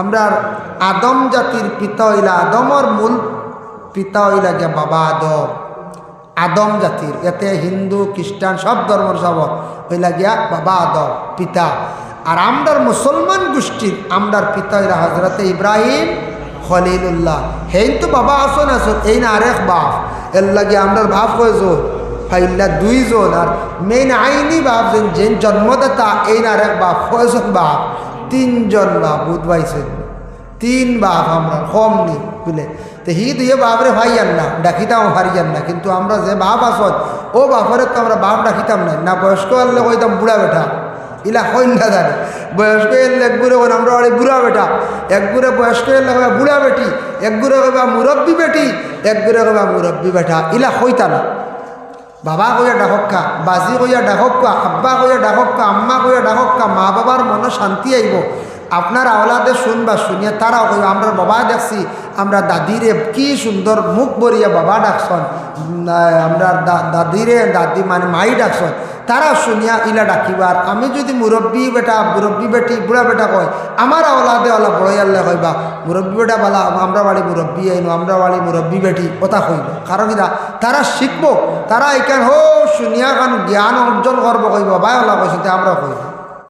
আমরা আদম জাতির পিতা হইলা আদমর মূল পিতা হইলা গিয়া বাবা আদম। আদম জাতির, এতে হিন্দু, খ্রিস্টান, সব ধর্মের সব হইলা গিয়া বাবা আদম, পিতা। আর আমরার মুসলমান গোষ্ঠীর, আমরার পিতা হইলা হজরতে ইব্রাহিম খলিলুল্লাহ। হেই তো বাবা আসন আসন, এই না আরেক বাপ। এর লাগে আমরার বাপ হয়েছ ফাইল্লা দুইজন। আর মেইন আইনি বাপ যেন জন্মদাতা, এই না আরেক বাপ, কয়জন বাপ? তিনজন বাপ বুধ পাইছেন। তিন বাপ আমরা কম নি, বুঝলে? তো হি দুয়ে বাপরে ভাইয়ান না, ডাকিতাম হারিয়ান না, কিন্তু আমরা যে বাপ আসত ও বাপরে তো আমরা বাপ ডাকিতাম না না বয়স্ক হলে কইতাম বুড়া বেটা, ইলা না জানে। বয়স্ক এলে এক গুড়ে আমরা বাড়ি বেটা। এক গুড়ে বয়স্ক এলে বুড়া বেটি, এক গুড়ে কইবা মুরব্বী বেটি, এক গুড়ে কইবা মুরব্বী বেটা, ইলা হইতা না। বাবা কইয়া ডাকক্কা বাজি কইয়া ডাকক্কা আব্বা কইয়া ডাকক্কা আম্মা কইয়া ডাকক্কা মা বাবার মনে শান্তি আইব। আপনার আওলাদে শুনবা শুনিয়া তারাও কইব, আমরা বাবা দেখছি, আমরা দাদিরে কি সুন্দর মুখ বরিয়া বাবা ডাকছন আমরা দাদিরে, দাদি মানে মাই ডাকছন তারা শুনিয়া ইলা ডাকিবার আমি যদি মুরব্বী বেটা, মুরব্বী বেটি, বুড়া বেটা কয়, আমার আওলাদে ওলা বড় আল্লে কইবা। মুরব্বী বেটা বলা, আমরা বাড়ি মুরব্বী আইনো, আমরা বাড়ি মুরব্বী বেটি, কথা কইব। কারণ কিনা তারা শিখব। তারা এখান হো, শুনিয়া খান জ্ঞান অর্জন করব কইব। বাই ওলা কইছে আমরা কইব।